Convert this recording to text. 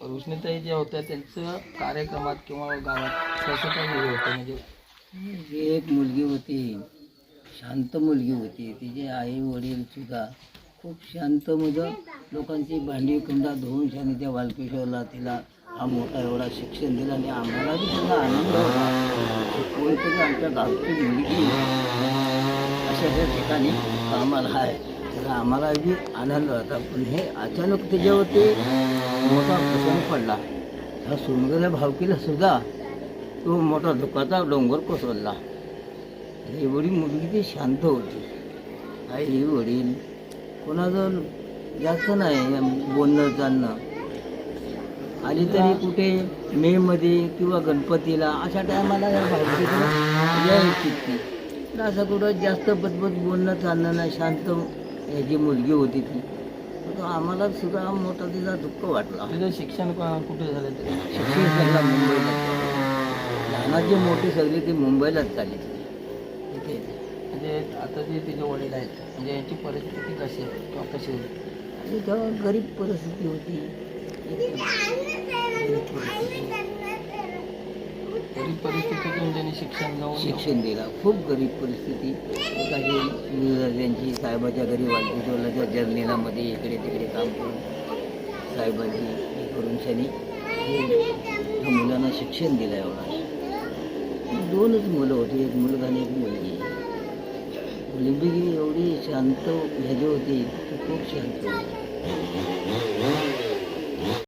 रोशनीताई ज्या होत्या त्यांचं कार्यक्रमात किंवा गावात कसं काही हे होतं? म्हणजे जी एक मुलगी होती शांत मुलगी होती. तिचे आई वडील सुद्धा खूप शांत म्हणजे लोकांची भांडी कुंडा धुवून शाने त्या वालकेश्वरला तिला हा मोठा एवढा शिक्षण दिलं आणि आम्हाला बी आनंद होता. कोणतरी आमच्या गावची मुलगी अशा त्या ठिकाणी कामाला आहे. तर आम्हाला बी आनंद होता. पण हे अचानक त्याच्यावरती मोठा प्रसंग पडला. ह्या सोनगऱ्या भावकीला सुद्धा तो मोठा दुखाचा डोंगर कोसळला. एवढी मुलगी ती शांत होती. आई वडील कोणाचं जास्त नाही बोलणं चालणं. आली तरी कुठे मेमध्ये किंवा गणपतीला अशा टायमाला या भावकीला तर असं कुठं जास्त बदबद बोलणं चालणं नाही शांत ह्याची मुलगी होती ती. तर आम्हाला सुद्धा मोठा तिचा दुःख वाटला. तिचं शिक्षण क- कुठे झालं ते? शिक्षण सगळं मुंबईला लहानाची मोठी सगळी ती मुंबईलाच चालली तिथे म्हणजे आता जे तिचे वडील आहेत म्हणजे यांची परिस्थिती कशी आहे? किंवा कशी होती? आणि तेव्हा गरीब परिस्थिती होती. गरीब परिस्थिती. गरीब परिस्थितीतून त्यांनी शिक्षण शिक्षण दिलं. खूप गरीब परिस्थिती. त्यांची साहेबाच्या घरी वालकिशोरला जर्नेलामध्ये इकडे तिकडे काम करून साहेबांची हे करून त्यांनी त्या मुलांना शिक्षण दिलं एवढा. दोनच मुलं होती एक मुलगा आणि एक मुलगी. मुलगी एवढी शांत ह्याची होती ती खूप शांत होती.